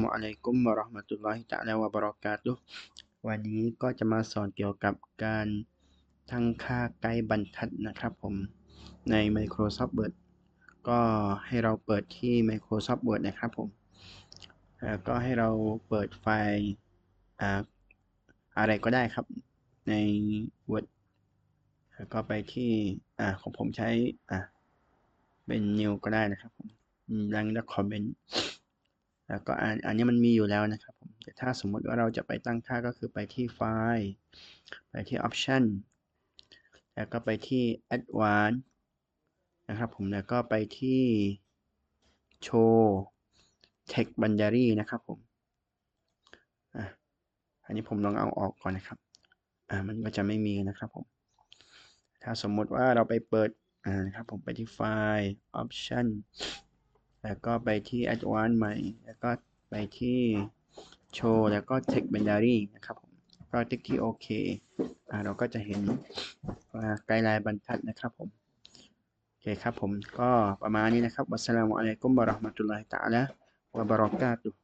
มอะลัยกุมวะราะห์มะตุลลอฮิตะอาลาวะบะเราะกาตุฮ์วันนี้ก็จะมาสอนเกี่ยวกับการตั้งค่าไกด์บรรทัดนะครับผมใน Microsoft Word ก็ให้เราเปิดที่ Microsoft Word นะครับผมแล้วก็ให้เราเปิดไฟล์อะไรก็ได้ครับใน Word แล้วก็ไปที่อ่าของผมใช้อ่าเป็น New ก็ได้นะครับผมรังและคอมเมนต์ แล้วก็อันอันนี้มันมีอยู่แล้วนะครับผมแต่ถ้าสมมติว่าเราจะไปตั้งค่าก็คือไปที่ไฟล์ ไปที่ Option แล้วก็ไปที่ Advanced นะครับผมแล้วก็ไปที่ Show Text Boundary นะครับผมอะอันนี้ผมลองเอาออกก่อนนะครับอ่ามันก็จะไม่มีนะครับผม ถ้าสมมติว่าเราไปเปิดอ่านะครับผมไปที่ไฟล์ Option แล้วก็ไปที่ Advanced ใหม่ แล้วก็ไปที่ Show แล้วก็ Text Boundary นะครับผมก็ติ๊กที่โอเคอ่าเราก็จะเห็นว่าไกด์ไลน์บรรทัดนะครับผม โอเคครับผม ก็ประมาณนี้นะครับวัสสลามุอะลัยกุมบะเราะห์มะตุลลอฮิตะอาลาวะบะเราะกาตุฮ์